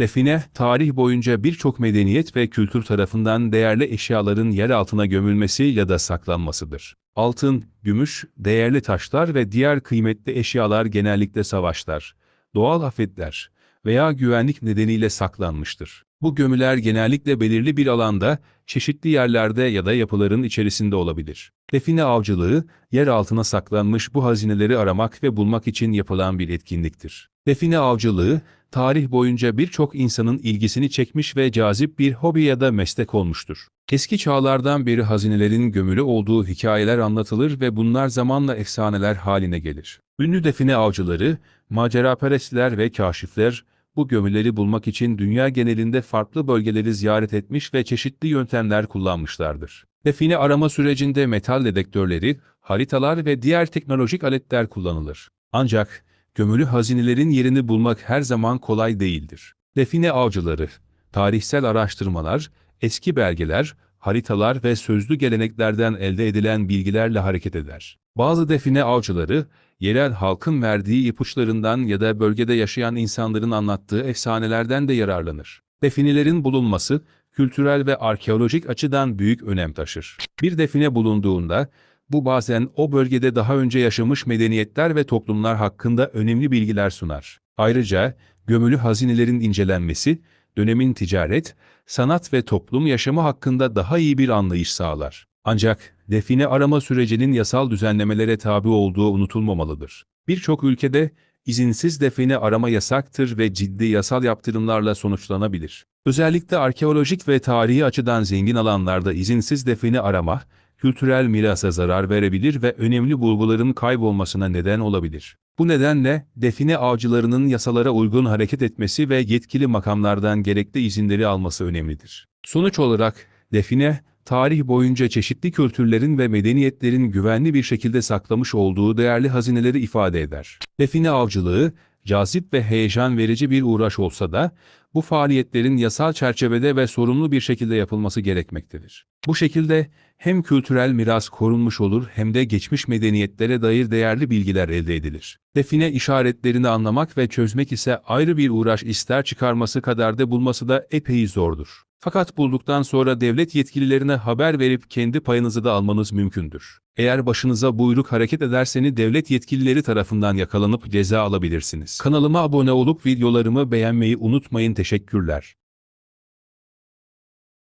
Define, tarih boyunca birçok medeniyet ve kültür tarafından değerli eşyaların yer altına gömülmesi ya da saklanmasıdır. Altın, gümüş, değerli taşlar ve diğer kıymetli eşyalar genellikle savaşlar, doğal afetler veya güvenlik nedeniyle saklanmıştır. Bu gömüler genellikle belirli bir alanda, çeşitli yerlerde ya da yapıların içerisinde olabilir. Define avcılığı, yer altına saklanmış bu hazineleri aramak ve bulmak için yapılan bir etkinliktir. Define avcılığı, tarih boyunca birçok insanın ilgisini çekmiş ve cazip bir hobi ya da meslek olmuştur. Eski çağlardan beri hazinelerin gömülü olduğu hikayeler anlatılır ve bunlar zamanla efsaneler haline gelir. Ünlü define avcıları, maceraperestler ve kaşifler, bu gömüleri bulmak için dünya genelinde farklı bölgeleri ziyaret etmiş ve çeşitli yöntemler kullanmışlardır. Define arama sürecinde metal dedektörleri, haritalar ve diğer teknolojik aletler kullanılır. Ancak gömülü hazinelerin yerini bulmak her zaman kolay değildir. Define avcıları, tarihsel araştırmalar, eski belgeler, haritalar ve sözlü geleneklerden elde edilen bilgilerle hareket eder. Bazı define avcıları, yerel halkın verdiği ipuçlarından ya da bölgede yaşayan insanların anlattığı efsanelerden de yararlanır. Definelerin bulunması, kültürel ve arkeolojik açıdan büyük önem taşır. Bir define bulunduğunda, bu bazen o bölgede daha önce yaşamış medeniyetler ve toplumlar hakkında önemli bilgiler sunar. Ayrıca, gömülü hazinelerin incelenmesi, dönemin ticaret, sanat ve toplum yaşamı hakkında daha iyi bir anlayış sağlar. Ancak define arama sürecinin yasal düzenlemelere tabi olduğu unutulmamalıdır. Birçok ülkede izinsiz define arama yasaktır ve ciddi yasal yaptırımlarla sonuçlanabilir. Özellikle arkeolojik ve tarihi açıdan zengin alanlarda izinsiz define arama, kültürel mirasa zarar verebilir ve önemli bulguların kaybolmasına neden olabilir. Bu nedenle define avcılarının yasalara uygun hareket etmesi ve yetkili makamlardan gerekli izinleri alması önemlidir. Sonuç olarak define, tarih boyunca çeşitli kültürlerin ve medeniyetlerin güvenli bir şekilde saklamış olduğu değerli hazineleri ifade eder. Define avcılığı, cazip ve heyecan verici bir uğraş olsa da, bu faaliyetlerin yasal çerçevede ve sorumlu bir şekilde yapılması gerekmektedir. Bu şekilde hem kültürel miras korunmuş olur hem de geçmiş medeniyetlere dair değerli bilgiler elde edilir. Define işaretlerini anlamak ve çözmek ise ayrı bir uğraş ister çıkarması kadar da bulması da epey zordur. Fakat bulduktan sonra devlet yetkililerine haber verip kendi payınızı da almanız mümkündür. Eğer başınıza buyruk hareket ederseniz devlet yetkilileri tarafından yakalanıp ceza alabilirsiniz. Kanalıma abone olup videolarımı beğenmeyi unutmayın. Teşekkürler.